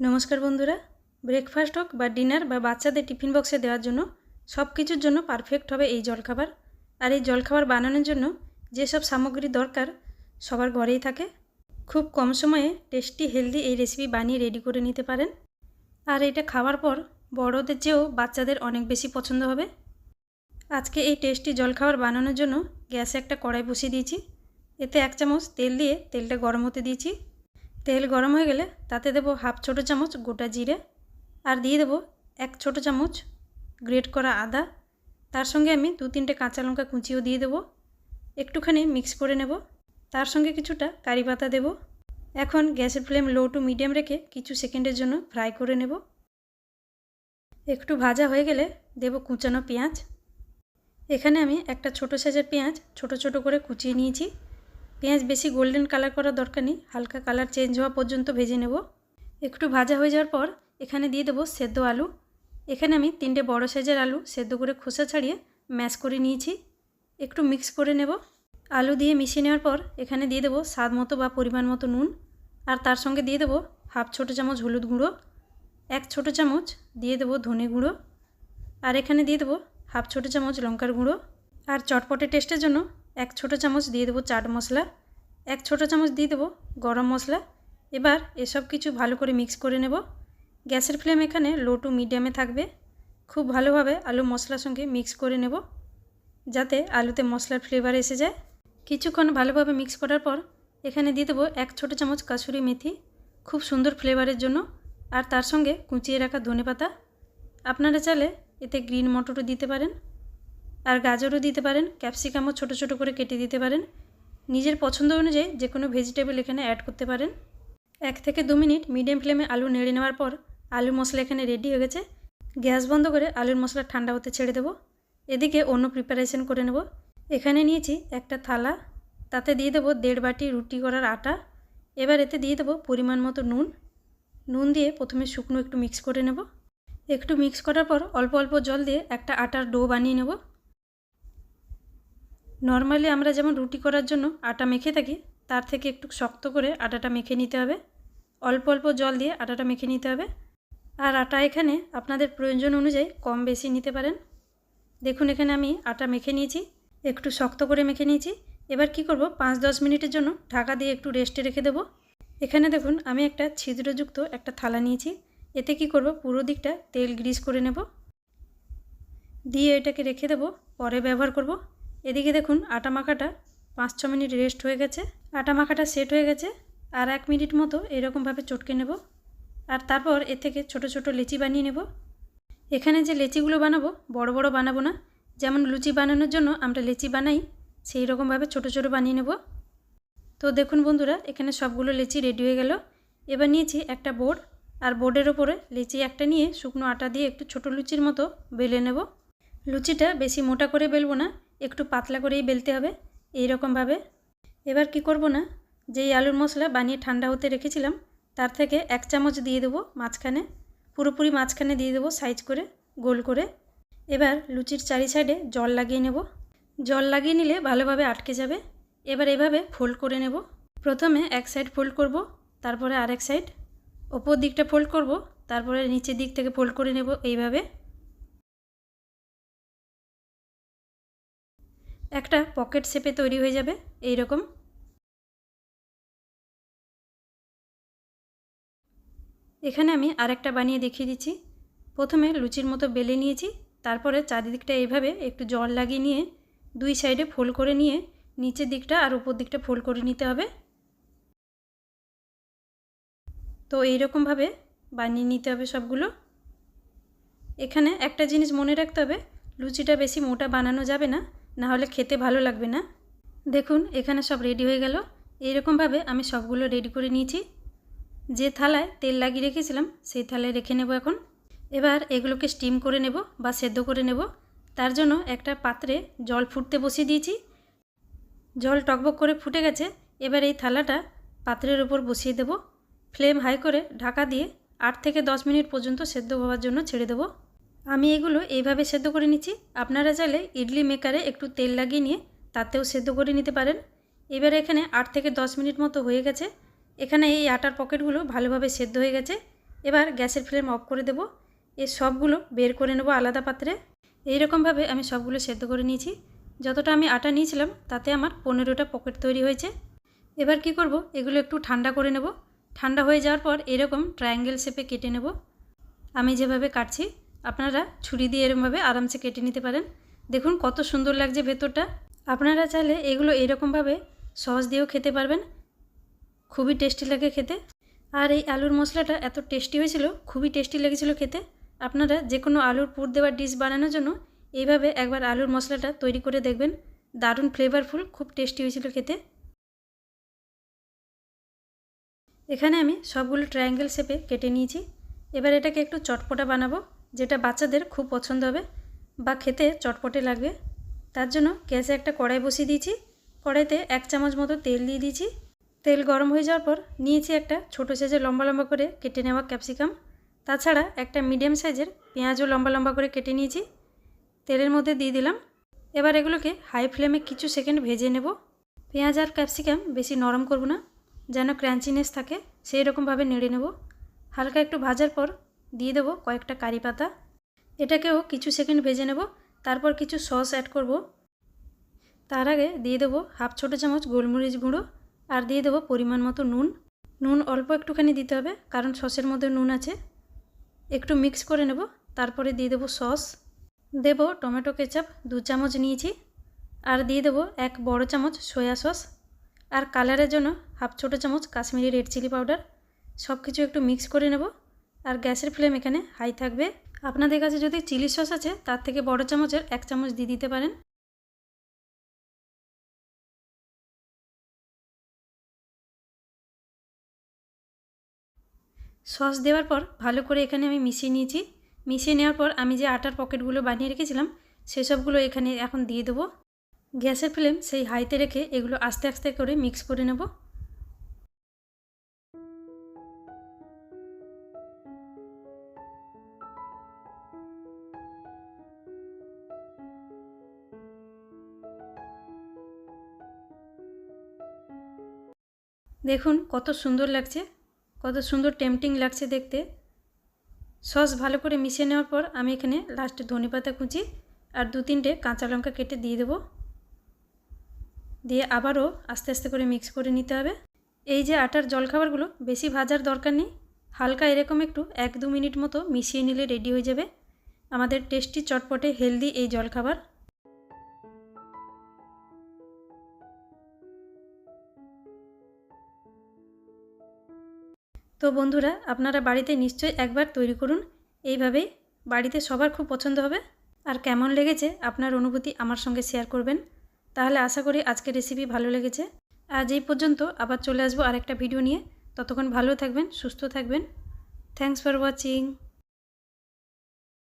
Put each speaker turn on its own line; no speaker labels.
নমস্কার বন্ধুরা। ব্রেকফাস্ট হোক বা ডিনার বা বাচ্চাদের টিফিন বক্সে দেওয়ার জন্য সব কিছুর জন্য পারফেক্ট হবে এই জলখাবার। আর এই জলখাবার বানানোর জন্য যেসব সামগ্রী দরকার সবার ঘরেই থাকে। খুব কম সময়ে টেস্টি হেলদি এই রেসিপি বানিয়ে রেডি করে নিতে পারেন। আর এটা খাওয়ার পর বড়দের চেয়েও বাচ্চাদের অনেক বেশি পছন্দ হবে। আজকে এই টেস্টি জলখাবার বানানোর জন্য গ্যাসে একটা কড়াই বসিয়ে দিয়েছি। এতে এক চামচ তেল দিয়ে তেলটা গরম হতে দিয়েছি। তেল গরম হয়ে গেলে তাতে দেবো হাফ ছোটো চামচ গোটা জিরে আর দিয়ে দেবো এক ছোটো চামচ গ্রেট করা আদা। তার সঙ্গে আমি দু তিনটে কাঁচা লঙ্কা কুচিও দিয়ে দেবো। একটুখানি মিক্স করে নেব। তার সঙ্গে কিছুটা কারি পাতা দেবো। এখন গ্যাসের ফ্লেম লো টু মিডিয়াম রেখে কিছু সেকেন্ডের জন্য ফ্রাই করে নেব। একটু ভাজা হয়ে গেলে দেব কুচানো পেঁয়াজ। এখানে আমি একটা ছোটো সাইজের পেঁয়াজ ছোট ছোট করে কুচিয়ে নিয়েছি। পেঁয়াজ বেশি গোল্ডেন কালার করার দরকার নেই, হালকা কালার চেঞ্জ হওয়া পর্যন্ত ভেজে নেব। একটু ভাজা হয়ে যাওয়ার পর এখানে দিয়ে দেবো সেদ্ধ আলু। এখানে আমি তিনটে বড় সাইজের আলু সেদ্ধ করে খোসা ছাড়িয়ে ম্যাশ করে নিয়েছি। একটু মিক্স করে নেব। আলু দিয়ে মিশিয়ে নেওয়ার পর এখানে দিয়ে দেবো স্বাদ মতো বা পরিমাণ মতো নুন। আর তার সঙ্গে দিয়ে দেবো হাফ ছোটো চামচ হলুদ গুঁড়ো, এক ছোটো চামচ দিয়ে দেবো ধনে গুঁড়ো। আর এখানে দিয়ে দেবো হাফ ছোটো চামচ লঙ্কার গুঁড়ো। আর চটপটে টেস্টের জন্য এক ছোটো চামচ দিয়ে দেবো চাট মশলা, এক ছোটো চামচ দিয়ে দেবো গরম মশলা। এবার এসব কিছু ভালো করে মিক্স করে নেব। গ্যাসের ফ্লেম এখানে লো টু মিডিয়ামে থাকবে। খুব ভালোভাবে আলু মশলার সঙ্গে মিক্স করে নেব, যাতে আলুতে মশলার ফ্লেভার এসে যায়। কিছুক্ষণ ভালোভাবে মিক্স করার পর এখানে দিয়ে দেবো এক ছোটো চামচ কাসুরি মেথি, খুব সুন্দর ফ্লেভারের জন্য। আর তার সঙ্গে কুচিয়ে রাখা ধনে পাতা আপনারা চাইলে এতে গ্রিন মটরও দিতে পারেন। আর গাজরও দিতে পারেন, ক্যাপসিকামও ছোট ছোট করে কেটে দিতে পারেন। নিজের পছন্দ অনুযায়ী যে কোনো ভেজিটেবল এখানে অ্যাড করতে পারেন। এক থেকে দু মিনিট মিডিয়াম ফ্লেমে আলু নেড়ে নেওয়ার পর আলু মশলা এখানে রেডি হয়ে গেছে। গ্যাস বন্ধ করে আলুর মশলা ঠান্ডা হতে ছেড়ে দেবো। এদিকে অন্য প্রিপারেশন করে নেব। এখানে নিয়েছি একটা থালা, তাতে দিয়ে দেবো দেড় বাটি রুটি করার আটা। এবার এতে দিয়ে দেবো পরিমাণ মতো নুন। নুন দিয়ে প্রথমে শুকনো একটু মিক্স করে নেব। একটু মিক্স করার পর অল্প অল্প জল দিয়ে একটা আটার ডো বানিয়ে নেব। নর্মালি আমরা যেমন রুটি করার জন্য আটা মেখে থাকি, তার থেকে একটু শক্ত করে আটাটা মেখে নিতে হবে। অল্প অল্প জল দিয়ে আটাটা মেখে নিতে হবে। আর আটা এখানে আপনাদের প্রয়োজন অনুযায়ী কম বেশি নিতে পারেন। দেখুন, এখানে আমি আটা মেখে নিয়েছি, একটু শক্ত করে মেখে নিয়েছি। এবার কি করব? পাঁচ দশ মিনিটের জন্য ঢাকা দিয়ে একটু রেস্টে রেখে দেবো। এখানে দেখুন, আমি একটা ছিদ্রযুক্ত একটা থালা নিয়েছি। এতে কি করব? পুরো দিকটা তেল গ্রিস করে নেব। দিয়ে এটাকে রেখে দেবো। পরে ব্যবহার করব। এদিকে দেখুন আটা মাখাটা পাঁচ ছ মিনিট রেস্ট হয়ে গেছে। আটা মাখাটা সেট হয়ে গেছে আর এক মিনিট মতো এরকমভাবে চটকে নেব। আর তারপর এ থেকে ছোট ছোট লেচি বানিয়ে নেব। এখানে যে লেচিগুলো বানাবো বড় বড় বানাবো না, যেমন লুচি বানানোর জন্য আমরা লেচি বানাই, সেই রকমভাবে ছোট ছোট বানিয়ে নেব। তো দেখুন বন্ধুরা, এখানে সবগুলো লেচি রেডি হয়ে গেল। এবার নিয়েছি একটা বোর্ড, আর বোর্ডের ওপরে লেচি একটা নিয়ে শুকনো আটা দিয়ে একটু ছোট লুচির মতো বেলে নেব। লুচিটা বেশি মোটা করে বেলবো না একটু পাতলা করেই বেলতে হবে এই রকমভাবে এবার কি করব না? যেই আলুর মশলা বানিয়ে ঠান্ডা হতে রেখেছিলাম, তার থেকে এক চামচ দিয়ে দেবো মাঝখানে, পুরোপুরি মাঝখানে দিয়ে দেবো সাইজ করে, গোল করে। এবার লুচির চারি সাইডে জল লাগিয়ে নেব। জল লাগিয়ে নিলে ভালোভাবে আটকে যাবে। এবার এভাবে ফোল্ড করে নেব। প্রথমে এক সাইড ফোল্ড করব, তারপরে আরেক সাইড। ওপর দিকটা ফোল্ড করব, তারপরে নিচের দিক থেকে ফোল্ড করে নেব এইভাবে। একটা পকেট শেপে তৈরি হয়ে যাবে এই রকম এখানে আমি আরেকটা বানিয়ে দেখিয়ে দিচ্ছি। প্রথমে লুচির মতো বেলে নিয়েছি, তারপরে চারিদিকটা এইভাবে একটু জল লাগিয়ে নিয়ে দুই সাইডে ফোল্ড করে নিয়ে নিচের দিকটা আর উপর দিকটা ফোল্ড করে নিতে হবে। তো এইরকমভাবে বানিয়ে নিতে হবে সবগুলো। এখানে একটা জিনিস মনে রাখতে হবে, লুচিটা বেশি মোটা বানানো যাবে না। না হলে খেতে ভালো লাগবে না। দেখুন, এখানে সব রেডি হয়ে গেল। এইরকমভাবে আমি সবগুলো রেডি করে নিয়েছি। যে থালায় তেল লাগিয়ে রেখেছিলাম, সেই থালায় রেখে নেব এখন। এবার এগুলোকে স্টিম করে নেব বা সেদ্ধ করে নেব। তার জন্য একটা পাত্রে জল ফুটতে বসিয়ে দিয়েছি। জল টকবক করে ফুটে গেছে। এবার এই থালাটা পাত্রের উপর বসিয়ে দেব। ফ্লেম হাই করে ঢাকা দিয়ে আট থেকে দশ মিনিট পর্যন্ত সেদ্ধ হওয়ার জন্য ছেড়ে দেবো। আমি এগুলো এইভাবে সেদ্ধ করে নিচ্ছি। আপনারা চাইলে ইডলি মেকারে একটু তেল লাগিয়ে নিয়ে তাতেও সেদ্ধ করে নিতে পারেন। এবার এখানে আট থেকে দশ মিনিট মতো হয়ে গেছে। এখানে এই আটার পকেটগুলো ভালোভাবে সেদ্ধ হয়ে গেছে। এবার গ্যাসের ফ্লেম অফ করে দেব। এর সবগুলো বের করে নেব আলাদা পাত্রে। এই রকমভাবে আমি সবগুলো সেদ্ধ করে নিয়েছি। যতটা আমি আটা নিয়েছিলাম, তাতে আমার পনেরোটা পকেট তৈরি হয়েছে। এবার কি করব, এগুলো একটু ঠান্ডা করে নেব। ঠান্ডা হয়ে যাওয়ার পর এরকম ট্রায়াঙ্গেল শেপে কেটে নেব। আমি যেভাবে কাটছি আপনারা ছুরি দিয়ে এরকমভাবে আরামসে কেটে নিতে পারেন। দেখুন কত সুন্দর লাগছে ভেতরটা। আপনারা চাইলে এগুলো এরকমভাবে সস দিয়েও খেতে পারবেন। খুবই টেস্টি লাগে খেতে। আর এই আলুর মশলাটা এত টেস্টি হয়েছিল, খুবই টেস্টি লেগেছিল খেতে। আপনারা যে কোনো আলুর পুর দেওয়ার ডিশ বানানোর জন্য এইভাবে একবার আলুর মশলাটা তৈরি করে দেখবেন। দারুণ ফ্লেভারফুল খুব টেস্টি হয়েছিল খেতে। এখানে আমি সবগুলো ট্রায়াঙ্গেল শেপে কেটে নিয়েছি। এবার এটাকে একটু চটপটা বানাবো। যেটা বাচ্চাদের খুব পছন্দ হবে বা খেতে চটপটে লাগবে। তার জন্য গ্যাসে একটা কড়াই বসিয়ে দিয়েছি। কড়াইতে এক চামচ মতো তেল দিয়ে দিয়েছি। তেল গরম হয়ে যাওয়ার পর নিয়েছি একটা ছোটো সাইজের লম্বা লম্বা করে কেটে নেওয়া ক্যাপসিকাম। তাছাড়া একটা মিডিয়াম সাইজের পেঁয়াজও লম্বা লম্বা করে কেটে নিয়েছি। তেলের মধ্যে দিয়ে দিলাম। এবার এগুলোকে হাই ফ্লেমে কিছু সেকেন্ড ভেজে নেব। পেঁয়াজ আর ক্যাপসিকাম বেশি নরম করব না। যেন ক্র্যাঞ্চিনেস থাকে সেই রকমভাবে নেড়ে নেব। হালকা একটু ভাজার পর দিয়ে দেবো কয়েকটা কারি পাতা। এটাকেও কিছু সেকেন্ড ভেজে নেব, তারপর কিছু সস অ্যাড করব। তার আগে দিয়ে দেবো হাফ ছোটো চামচ গোলমরিচ গুঁড়ো আর দিয়ে দেবো পরিমাণ মতো নুন। নুন অল্প একটুখানি দিতে হবে, কারণ সসের মধ্যে নুন আছে। একটু মিক্স করে নেব, তারপরে দিয়ে দেবো সস। দেব টমেটো কেচাপ দু চামচ নিয়েছি, আর দিয়ে দেবো এক বড় চামচ সয়া সস। আর কালারের জন্য হাফ ছোটো চামচ কাশ্মীরি রেড চিলি পাউডার সব কিছু একটু মিক্স করে নেব। আর গ্যাসের ফ্লেম এখানে হাই থাকবে। আপনাদের কাছে যদি চিলি সস আছে, তার থেকে বড় চামচের এক চামচ দিয়ে দিতে পারেন। সস দেওয়ার পর ভালো করে এখানে আমি মিশিয়ে নিয়েছি। মিশিয়ে নেওয়ার পর আমি যে আটার পকেটগুলো বানিয়ে রেখেছিলাম, সেসবগুলো এখানে এখন দিয়ে দেবো। গ্যাসের ফ্লেম সেই হাইতে রেখে এগুলো আস্তে আস্তে করে মিক্স করে নেব। দেখুন, কত সুন্দর লাগছে, কত সুন্দর টেম্পটিং লাগছে দেখতে। সস ভালো করে মিশিয়ে নেওয়ার পর আমি এখানে লাস্টে ধনে পাতা কুচি আর দু তিনটে কাঁচা লঙ্কা কেটে দিয়ে দেবো। দিয়ে আবারও আস্তে আস্তে করে মিক্স করে নিতে হবে। এই যে আটার জলখাবারগুলো বেশি ভাজার দরকার নেই, হালকা এরকম একটু এক দু মিনিট মতো মিশিয়ে নিলে রেডি হয়ে যাবে। আমাদের টেস্টি চটপটে হেলদি এই জলখাবার। তো বন্ধুরা, আপনারা বাড়িতে নিশ্চয়ই একবার তৈরি করুন। এইভাবেই বাড়িতে সবার খুব পছন্দ হবে। আর কেমন লেগেছে আপনার অনুভূতি আমার সঙ্গে শেয়ার করবেন। তাহলে আশা করি আজকের রেসিপি ভালো লেগেছে। আজ এই পর্যন্ত আবার চলে আসব আরেকটা ভিডিও নিয়ে। ততক্ষণ ভালো থাকবেন, সুস্থ থাকবেন। Thanks for watching